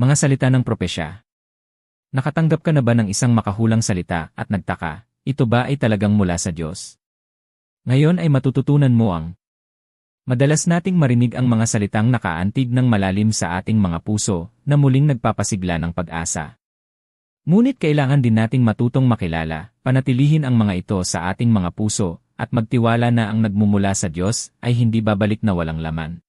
Mga salita ng propesya. Nakatanggap ka na ba ng isang makahulang salita at nagtaka, ito ba ay talagang mula sa Diyos? Ngayon ay matututunan mo ang Madalas nating marinig ang mga salitang nakaantig ng malalim sa ating mga puso na muling nagpapasigla ng pag-asa. Ngunit kailangan din nating matutong makilala, panatilihin ang mga ito sa ating mga puso, at magtiwala na ang nagmumula sa Diyos ay hindi babalik na walang laman.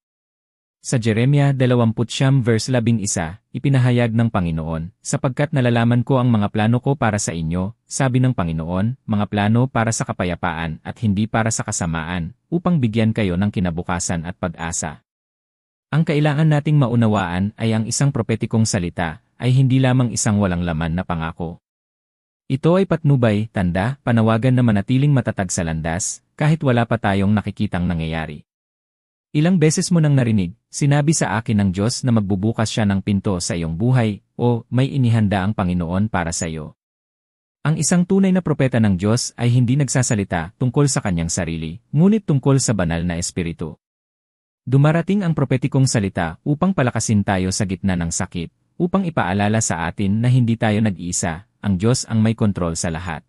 Sa Jeremia 20 verse 11, ipinahayag ng Panginoon, sapagkat nalalaman ko ang mga plano ko para sa inyo, sabi ng Panginoon, mga plano para sa kapayapaan at hindi para sa kasamaan, upang bigyan kayo ng kinabukasan at pag-asa. Ang kailangan nating maunawaan ay ang isang propetikong salita, ay hindi lamang isang walang laman na pangako. Ito ay patnubay, tanda, panawagan na manatiling matatag sa landas, kahit wala pa tayong nakikitang nangyayari. Ilang beses mo nang narinig, sinabi sa akin ng Diyos na magbubukas siya ng pinto sa iyong buhay, o may inihanda ang Panginoon para sa iyo. Ang isang tunay na propeta ng Diyos ay hindi nagsasalita tungkol sa kanyang sarili, ngunit tungkol sa banal na espiritu. Dumarating ang propetikong salita upang palakasin tayo sa gitna ng sakit, upang ipaalala sa atin na hindi tayo nag-iisa, ang Diyos ang may kontrol sa lahat.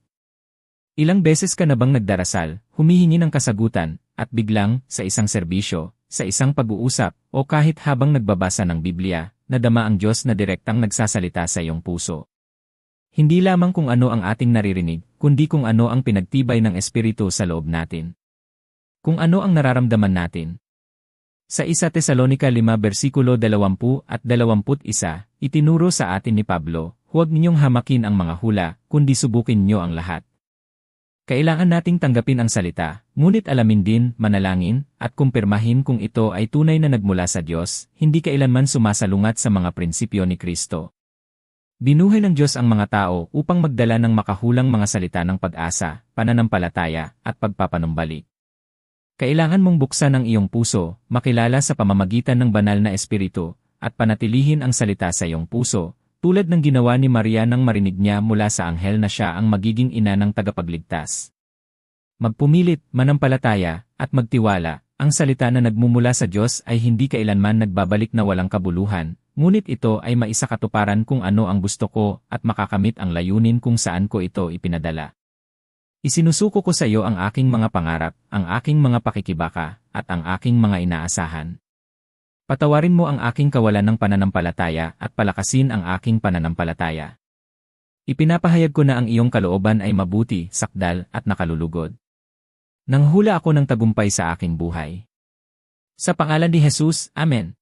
Ilang beses ka na bang nagdarasal, humihingi ng kasagutan, at biglang, sa isang serbisyo, sa isang pag-uusap, o kahit habang nagbabasa ng Biblia, nadama ang Diyos na direktang nagsasalita sa iyong puso. Hindi lamang kung ano ang ating naririnig, kundi kung ano ang pinagtibay ng Espiritu sa loob natin. Kung ano ang nararamdaman natin. Sa 1 Tesalonika 5 versikulo 20 at 21, itinuro sa atin ni Pablo, huwag ninyong hamakin ang mga hula, kundi subukin niyo ang lahat. Kailangan nating tanggapin ang salita, ngunit alamin din, manalangin, at kumpirmahin kung ito ay tunay na nagmula sa Diyos, hindi kailanman sumasalungat sa mga prinsipyo ni Kristo. Binuhay ng Diyos ang mga tao upang magdala ng makahulang mga salita ng pag-asa, pananampalataya, at pagpapanumbalik. Kailangan mong buksan ang iyong puso, makilala sa pamamagitan ng banal na espiritu, at panatilihin ang salita sa iyong puso, tulad ng ginawa ni Maria nang marinig niya mula sa anghel na siya ang magiging ina ng tagapagligtas. Magpumilit, manampalataya, at magtiwala, ang salita na nagmumula sa Diyos ay hindi kailanman nagbabalik na walang kabuluhan, ngunit ito ay maisakatuparan kung ano ang gusto ko at makakamit ang layunin kung saan ko ito ipinadala. Isinusuko ko sa iyo ang aking mga pangarap, ang aking mga pakikibaka, at ang aking mga inaasahan. Patawarin mo ang aking kawalan ng pananampalataya at palakasin ang aking pananampalataya. Ipinapahayag ko na ang iyong kalooban ay mabuti, sakdal, at nakalulugod. Nang hula ako ng tagumpay sa aking buhay. Sa pangalan ni Jesus, Amen.